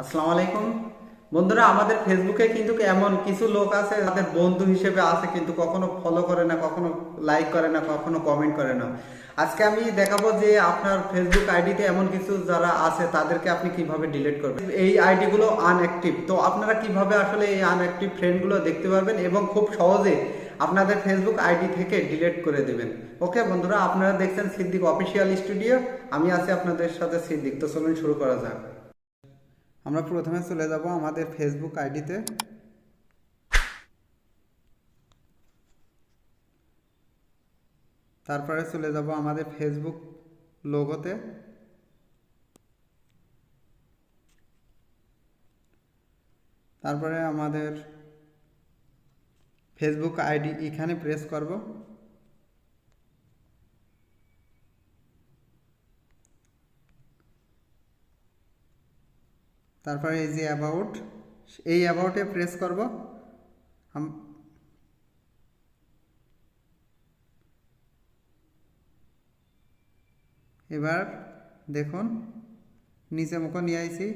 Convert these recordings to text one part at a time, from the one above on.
আসসালামু আলাইকুম। বন্ধুরা, আমাদের ফেসবুকে কিন্তু এমন কিছু লোক আছে তাদের বন্ধু হিসেবে আছে, কিন্তু কখনো ফলো করে না, কখনো লাইক করে না, কখনো কমেন্ট করে না। আজকে আমি দেখাবো যে আপনার ফেসবুক আইডিতে এমন কিছু যারা আছে, তাদেরকে আপনি কীভাবে ডিলিট করবেন। এই আইডিগুলো আনঅ্যাক্টিভ তো আপনারা কীভাবে আসলে এই আনঅ্যাক্টিভ ফ্রেন্ডগুলো দেখতে পারবেন এবং খুব সহজে আপনাদের ফেসবুক আইডি থেকে ডিলিট করে দেবেন। ওকে বন্ধুরা, আপনারা দেখছেন সিদ্দিক অফিসিয়াল স্টুডিও আমি আছি আপনাদের সাথে সিদ্দিক। তো চলুন শুরু করা যাক। আমরা প্রথমে চলে যাব আমাদের ফেসবুক আইডিতে। তারপরে চলে যাব আমাদের ফেসবুক লোগোতে তারপরে আমাদের ফেসবুক আইডি এখানে প্রেস করব। তারপরে এই যে অ্যাবাউট এই অ্যাবাউটে প্রেস করব। এবার দেখুন, নিচে মুখ নিয়ে আইছি,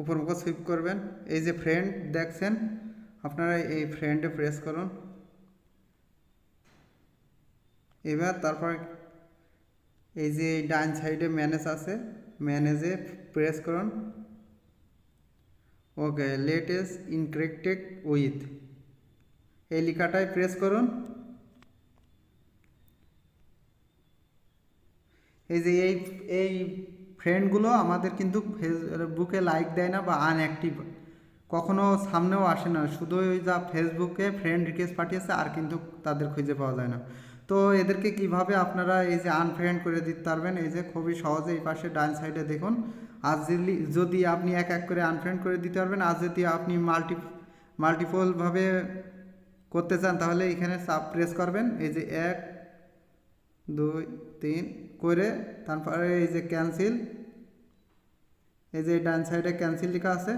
উপর মুখ সুইপ করবেন। এই যে ফ্রেন্ড দেখছেন, আপনারা এই ফ্রেন্ডে প্রেস করুন। এবার তারপর এই যে ডান সাইডে ম্যানেজ আছে ম্যানেজে প্রেস করুন। ওকে লেটেস্ট ইনক্রেক্টেড উইথ এই লেখাটায় প্রেস করুন। এই যে এই এই ফ্রেন্ডগুলো আমাদের কিন্তু ফেসবুকে লাইক দেয় না বা আনঅ্যাক্টিভ কখনো সামনেও আসে না। শুধু ওই যা ফেসবুকে ফ্রেন্ড রিকোয়েস্ট পাঠিয়েছে, আর কিন্তু তাদের খুঁজে পাওয়া যায় না। তো এদেরকে কীভাবে আপনারা এই যে আনফ্রেন্ড করে দিতে পারবেন, এই যে খুবই সহজে এই পাশে ডান সাইডে দেখুন। আর যদি আপনি এক এক করে আনফ্রেন্ড করে দিতে পারবেন আর যদি আপনি মাল্টি মাল্টিপলভাবে করতে চান, তাহলে এখানে সাব প্রেস করবেন, এই যে এক, দুই, তিন, করে তারপরে এই যে ক্যান্সেল এই যে ডান সাইডে ক্যান্সেল লেখা আছে,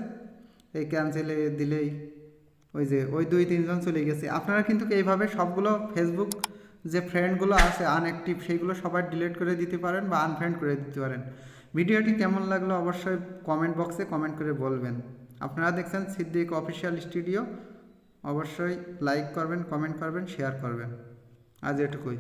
এই ক্যান্সেলে দিলেই ওই যে, ওই দুই, তিনজন চলে গেছে। আপনারা কিন্তু এইভাবে সবগুলো ফেসবুক যে ফ্রেন্ডগুলো আছে আনঅ্যাক্টিভ সেইগুলো সবাই ডিলিট করে দিতে পারেন বা আনফ্রেন্ড করে দিতে পারেন। ভিডিওটি কেমন লাগল অবশ্যই কমেন্ট বক্সে কমেন্ট করে বলবেন। আপনারা দেখছেন সিদ্দিক অফিসিয়াল স্টুডিও অবশ্যই লাইক করবেন কমেন্ট করবেন শেয়ার করবেন। আজ এটুকুই।